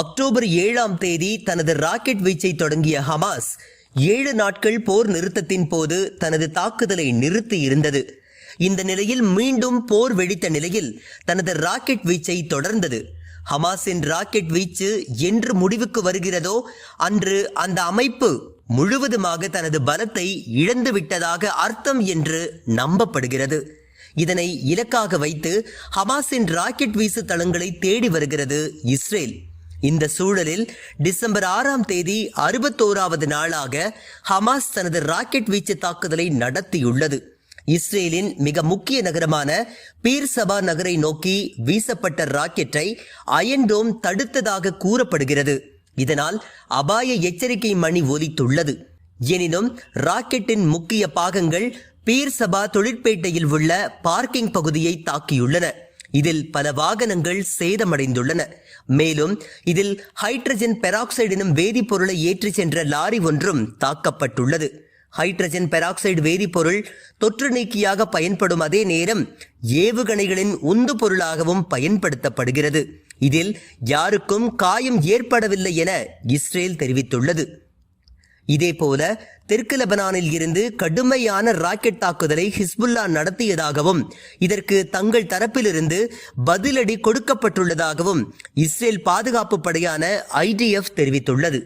October ஏழாம் தேதி தனது ராக்கெட் வீச்சை தொடங்கிய ஹமாஸ் ஏழு நாட்கள் போர் நிறுத்தத்தின் போது தனது தாக்குதலை நிறுத்தி இருந்தது. இந்த நிலையில் மீண்டும் போர் வெடித்த நிலையில் தனது ராக்கெட் வீச்சை தொடர்ந்தது. ஹமாஸின் ராக்கெட் வீச்சு என்று முடிவுக்கு வருகிறதோ அன்று அந்த அமைப்பு முழுவதுமாக தனது பலத்தை இழந்து விட்டதாக அர்த்தம் என்று நம்பப்படுகிறது. இதனை இலக்காக வைத்து ஹமாஸின் ராக்கெட் வீசு தளங்களை தேடி வருகிறது இஸ்ரேல். இந்த சூழலில் டிசம்பர் ஆறாம் தேதி அறுபத்தோராவது நாளாக ஹமாஸ் தனது ராக்கெட் வீச்சு தாக்குதலை நடத்தியுள்ளது. இஸ்ரேலின் மிக முக்கிய நகரமான பீர் சபா நகரை நோக்கி வீசப்பட்ட ராக்கெட்டை அயன்டோம் தடுத்ததாக கூறப்படுகிறது. இதனால் அபாய எச்சரிக்கை மணி ஒலித்துள்ளது. எனினும் ராக்கெட்டின் முக்கிய பாகங்கள் பீர் சபா தொழிற்பேட்டையில் உள்ள பார்க்கிங் பகுதியை தாக்கியுள்ளன. இதில் பல வாகனங்கள் சேதமடைந்துள்ளன. மேலும் இதில் ஹைட்ரஜன் பெராக்சைடு எனும் வேதிப்பொருளை ஏற்றிச் சென்ற லாரி ஒன்றும் தாக்கப்பட்டுள்ளது. ஹைட்ரஜன் பெராக்சைடு வேதிப்பொருள் தொற்று நீக்கியாக பயன்படும் அதே நேரம் ஏவுகணைகளின் உந்து பொருளாகவும் பயன்படுத்தப்படுகிறது. இதில் யாருக்கும் காயம் ஏற்படவில்லை என இஸ்ரேல் தெரிவித்துள்ளது. இதேபோல தெற்கு லெபனானில் இருந்து கடுமையான ராக்கெட் தாக்குதலை ஹிஸ்புல்லா நடத்தியதாகவும் இதற்கு தங்கள் தரப்பிலிருந்து பதிலடி கொடுக்கப்பட்டுள்ளதாகவும் இஸ்ரேல் பாதுகாப்பு படையான ஐடிஎஃப் தெரிவித்துள்ளது.